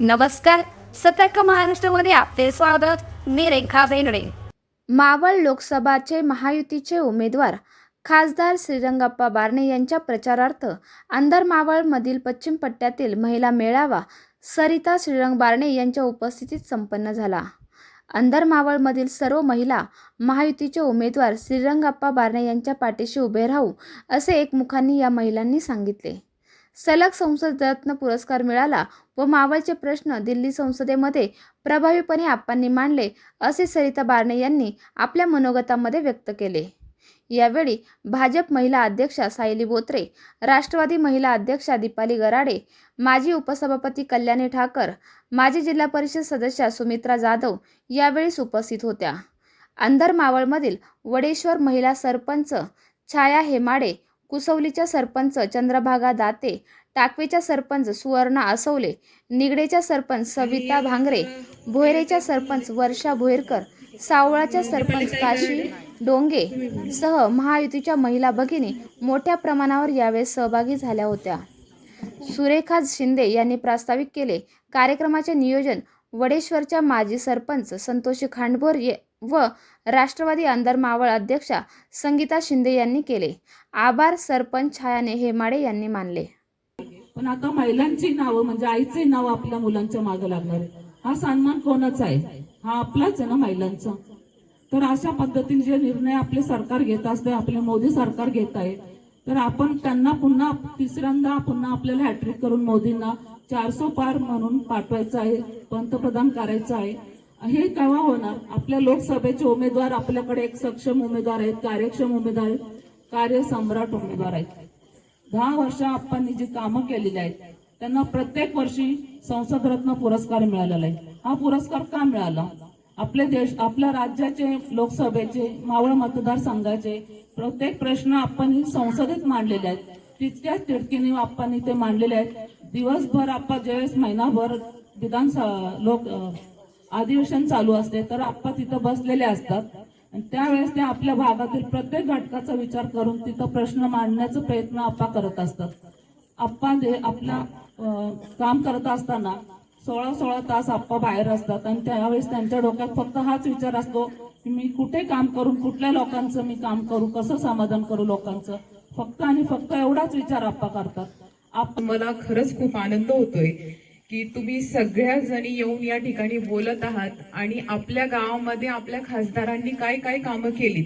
नमस्कार. सतर्क महाराष्ट्रामध्ये आपले स्वागत. मी रेखा बेनडे मावळ लोकसभाचे महायुतीचे उमेदवार खासदार श्रीरंगाप्पा बारणे यांच्या प्रचारार्थ अंदर मावळमधील पश्चिम पट्ट्यातील महिला मेळावा सरिता श्रीरंग बारणे यांच्या उपस्थितीत संपन्न झाला. अंदर मावळमधील सर्व महिला महायुतीचे उमेदवार श्रीरंगाप्पा बारणे यांच्या पाठीशी उभे राहू असे एकमुखांनी या महिलांनी सांगितले. सलग संसद रत्न पुरस्कार मिळाला व मावळचे प्रश्न दिल्ली संसदेमध्ये प्रभावीपणे आप्पांनी मांडले असे सरिता बारणे यांनी आपल्या मनोगतामध्ये व्यक्त केले. यावेळी भाजप महिला अध्यक्षा सायली बोत्रे राष्ट्रवादी महिला अध्यक्षा दीपाली गराडे माजी उपसभापती कल्याणी ठाकर माजी जिल्हा परिषद सदस्या सुमित्रा जाधव यावेळीस उपस्थित होत्या. अंधर मावळमधील वडेश्वर महिला सरपंच छाया हेमाडे कुसवलीच्या सरपंच चंद्रभागा दाते टाकवेच्या सरपंच सुवर्णा असवले निगडेच्या सरपंच सविता भांगरे भोयरेच्या सरपंच वर्षा भोयरकर सावळाच्या सरपंच काशी डोंगे सह महायुतीच्या महिला भगिनी मोठ्या प्रमाणावर यावेळेस सहभागी झाल्या होत्या. सुरेखा शिंदे यांनी प्रास्ताविक केले कार्यक्रमाचे नियोजन वडेश्वरच्या माजी सरपंच संतोषी खांडभोर ये- व राष्ट्रवादी आमदार मावळ अध्यक्षा संगीता शिंदे यांनी केले. आभार सरपंच छायाने हेमाडे यांनी मानले. पण आता महिलांची नावं म्हणजे आईचे नाव आपल्या मुलांच्या मागे लागणार हा सन्मान कोणाचा आहे? हा आपलाच आहे ना महिलांचा. तर अशा पद्धतीने जे निर्णय आपले सरकार घेत असते आपले मोदी सरकार घेत आहे तर आपण त्यांना पुन्हा तिसऱ्यांदा पुन्हा आपल्याला हॅट्रिक करून मोदींना चारसो पार म्हणून पाठवायचं आहे पंतप्रधान करायचं आहे. हे केव्हा होणार? आपल्या लोकसभेचे उमेदवार आपल्याकडे एक सक्षम उमेदवार आहेत कार्यक्षम उमेदवार आहेत कार्यसम्राट उमेदवार आहेत. दहा वर्ष आपण जी कामं केलेली आहेत त्यांना प्रत्येक वर्षी संसद रत्न पुरस्कार मिळालेला आहे. हा पुरस्कार का मिळाला? आपले देश आपल्या राज्याचे लोकसभेचे मावळ मतदारसंघाचे प्रत्येक प्रश्न आपण ही संसदेत मांडलेले आहेत. तितक्याच तिडकीने आपण ते मांडलेले आहेत. दिवसभर आपण ज्यावेळेस महिनाभर विधानसभा लोक अधिवेशन चालू असते तर आप्पा तिथं बसलेले असतात. आणि त्यावेळेस ते आपल्या भागातील प्रत्येक घटकाचा विचार करून तिथं प्रश्न मांडण्याचा प्रयत्न आप्पा करत असतात. आप्पा दे आपला काम करत असताना सोळा सोळा तास आप्पा बाहेर असतात आणि त्यावेळेस त्यांच्या डोक्यात फक्त हाच विचार असतो की मी कुठे काम करून कुठल्या लोकांचं मी काम करू कसं समाधान करू लोकांचं? फक्त आणि फक्त एवढाच विचार आप्पा करतात. आप मला खरंच खूप आनंद होतोय. की तुम्ही सगळ्या जणी येऊन या ठिकाणी बोलत आहात आणि आपल्या गावामध्ये आपल्या खासदारांनी काय काय कामं केली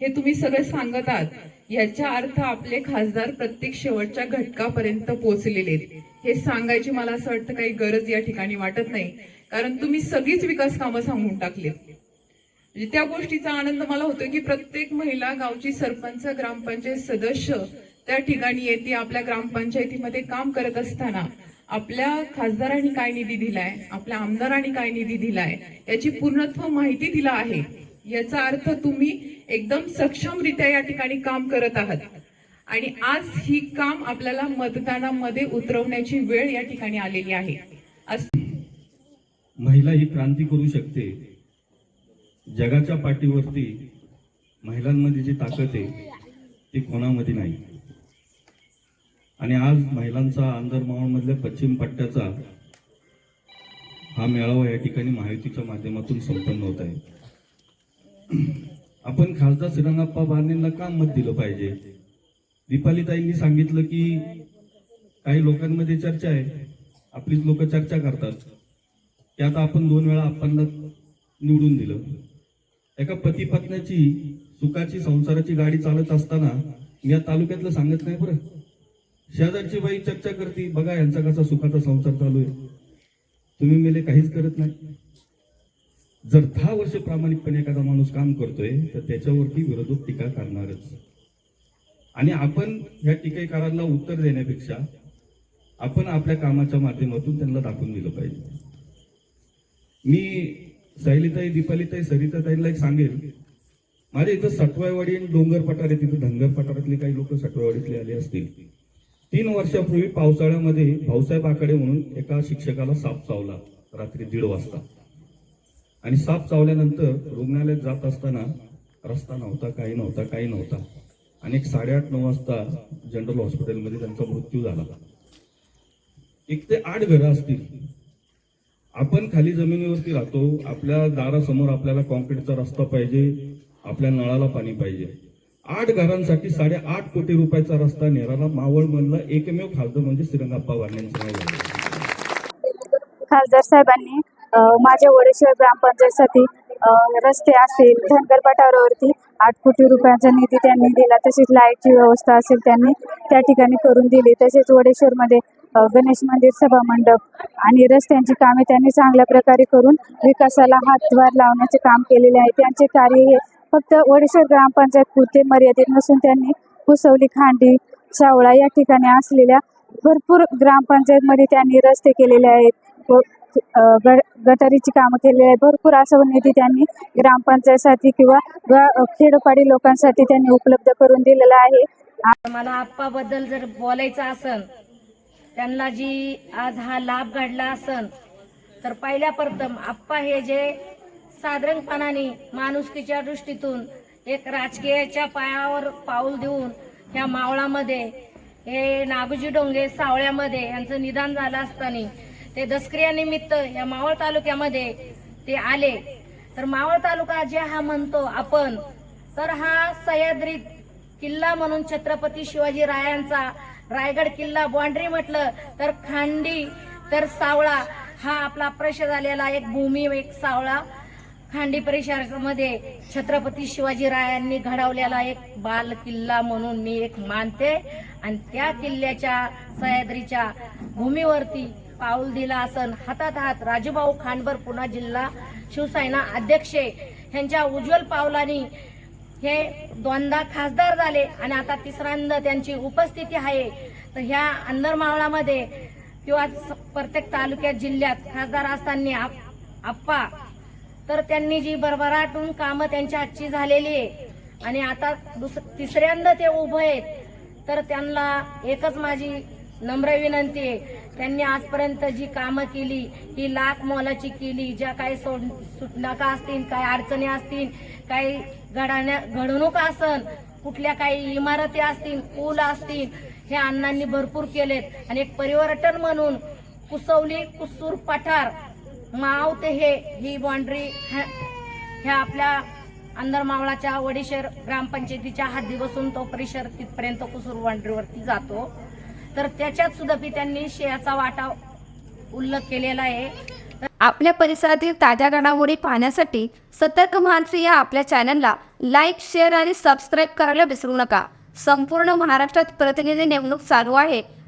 हे तुम्ही सगळे सांगत आहात. याचा अर्थ आपले खासदार प्रत्येक शेवटच्या घटकापर्यंत पोहोचलेले आहेत. हे सांगायची मला असं वाटतं काही गरज या ठिकाणी वाटत नाही कारण तुम्ही सगळीच विकास कामं सांगून टाकलीत. म्हणजे त्या गोष्टीचा आनंद मला होतो की प्रत्येक महिला गावची सरपंच ग्रामपंचायत सदस्य त्या ठिकाणी येते आपल्या ग्रामपंचायतीमध्ये काम करत असताना आपल्या खासदारांनी काय निधी दिलाय आपल्या आमदारांनी काय निधी दिलाय याची पूर्णत्व माहिती दिला आहे. याचा अर्थ तुम्ही एकदम सक्षमरित्या या ठिकाणी काम करत आहात. आणि आज ही काम आपल्याला मतदानामध्ये उतरवण्याची वेळ या ठिकाणी आलेली आहे. आज महिला ही क्रांती करू शकते. जगाच्या पाठीवरती महिलांमध्ये जी ताकद आहे ती कोणामध्ये नाही. आणि आज महिलांचा आंदरमावळमधल्या पश्चिम पट्ट्याचा हा मेळावा या ठिकाणी महायुतीच्या माध्यमातून संपन्न होत आहे. आपण खासदार श्रीरंगाप्पा बारणेंना का मत दिलं पाहिजे? दीपालीताईंनी सांगितलं की काही लोकांमध्ये चर्चा आहे. आपलीच लोक चर्चा करतात. की आता आपण दोन वेळा आपण निवडून दिलं. एका पती पत्नीची सुखाची संसाराची गाडी चालत असताना मी या तालुक्यातलं सांगत नाही बरं. शेजारची बाई चर्चा करते बघा यांचा कसा सुखाचा संसार चालू आहे. तुम्ही मेले काहीच करत नाही. जर दहा वर्ष प्रामाणिकपणे एखादा माणूस काम करतोय तर त्याच्यावरती विरोधक टीका करणारच. आणि आपण या टीकेकारांना उत्तर देण्यापेक्षा आपण आपल्या कामाच्या माध्यमातून त्यांना दाखवून दिलं पाहिजे. मी सायलीताई दीपालीताई सरिताताईंना एक सांगेल माझ्या इथं सटवायवाडी आणि डोंगर पठार आहे तिथं धनगर पठारातले काही लोक सटवायवाडीतले आले असतील. तीन वर्षापूर्वी पावसाळ्यामध्ये भाऊसाहेब आकडे म्हणून एका शिक्षकाला साप चावला रात्री दीड वाजता. आणि साप चावल्यानंतर रुग्णालयात जात असताना रस्ता नव्हता काही नव्हता काही नव्हता. आणि एक साडेआठ नऊ वाजता जनरल हॉस्पिटलमध्ये त्यांचा मृत्यू झाला. एक ते आठ घरं असतील. आपण खाली जमिनीवरती राहतो आपल्या दारासमोर आपल्याला कॉन्क्रीटचा रस्ता पाहिजे आपल्या नळाला पाणी पाहिजे. आठ घरांसाठी साडेआठ कोटी रुपयाचा रस्ता नेराला मावळ मधला एकमेव खासदार म्हणजे श्रीरंगाप्पा खासदार साहेबांनी माझ्या वडेश्वर ग्रामपंचायतसाठी रस्ते असेल धनगर पठारावरती आठ कोटी रुपयांचा निधी त्यांनी दिला. तसेच लाईटची व्यवस्था असेल त्यांनी त्या ठिकाणी करून दिली. तसेच वडेश्वरमध्ये गणेश मंदिर सभा मंडप आणि रस्त्यांची कामे त्यांनी चांगल्या प्रकारे करून विकासाला हातभार लावण्याचे काम केलेले आहे. त्यांचे कार्य हे फक्त वडेश्वर ग्रामपंचायत पुरते मर्यादित नसून त्यांनी कुसवली खांडी सावळा या ठिकाणी असलेल्या भरपूर ग्रामपंचायतमध्ये त्यांनी रस्ते केलेले आहेत व गटारीची कामं केलेली आहेत. भरपूर असं निधी त्यांनी ग्रामपंचायतसाठी किंवा ग खेडोपाडी लोकांसाठी त्यांनी उपलब्ध करून दिलेला आहे. मला आप्पाबद्दल जर बोलायचं असन त्यांना जी आज हा लाभ घडला असन तर पहिल्या प्रथम आप्पा हे जे साधारणपणाने माणुसकीच्या दृष्टीतून एक राजकीयाच्या पायावर पाऊल देऊन ह्या मावळामध्ये हे नागोजी डोंगे सावळ्यामध्ये यांचं निदान झालं असताना ते दसक्रियानिमित्त या मावळ तालुक्यामध्ये ते आले. तर मावळ तालुका जे हा म्हणतो आपण तर हा सह्याद्री किल्ला म्हणून छत्रपती शिवाजी रायांचा रायगड किल्ला बाँड्री म्हटलं तर खांडी तर सावळा हा आपला प्रश झालेला एक भूमी एक सावळा. खांडी परिसरामध्ये छत्रपती शिवाजी रायांनी घडवलेला एक बाल किल्ला म्हणून मी एक मानते. आणि त्या किल्ल्याच्या सह्याद्रीच्या भूमीवरती पाऊल दिला असन. हातात हात राजूभाऊ खांडबर पुणा जिल्हा शिवसेना अध्यक्ष यांच्या उज्ज्वल पावलांनी हे दोनदा खासदार झाले आणि आता तिसऱ्यांदा त्यांची उपस्थिती आहे. तर ह्या अंधरमावळामध्ये किंवा स- प्रत्येक तालुक्यात जिल्ह्यात खासदार असताना आप्पा तर त्यांनी जी भरभराटून कामं त्यांच्या हातची झालेली आहे. आणि आता दुस तिसऱ्यांदा ते उभं आहेत. तर त्यांना एकच माझी नम्र विनंती आहे. त्यांनी आजपर्यंत जी कामं केली ही लाख मोलाची केली ज्या काही सोड सुटनाका असतील काही अडचणी असतील काही घडाण्या घडवणूक असन कुठल्या काही इमारती असतील पूल असतील हे अण्णांनी भरपूर केलेत. आणि एक परिवर्तन म्हणून कुसवली कुसूर पठार माव ते हे ही बाँड्री ह्या आपल्या अंदरमावळाच्या वडीशेर ग्रामपंचायतीच्या हद्दी बसून तो परिसर तिथपर्यंत कुसूर बाँड्रीवरती जातो. तर त्याच्यात सुद्धा बी त्यांनी शेयाचा वाटा उल्लेख केलेला आहे. आपल्या परिसरातील ताज्या घडामोडी पाहण्यासाठी सतर्क मानसी या आपल्या चॅनलला लाईक शेअर आणि सबस्क्राईब करायला विसरू नका. संपूर्ण महाराष्ट्रात प्रतिनिधी नेमणूक चालू आहे.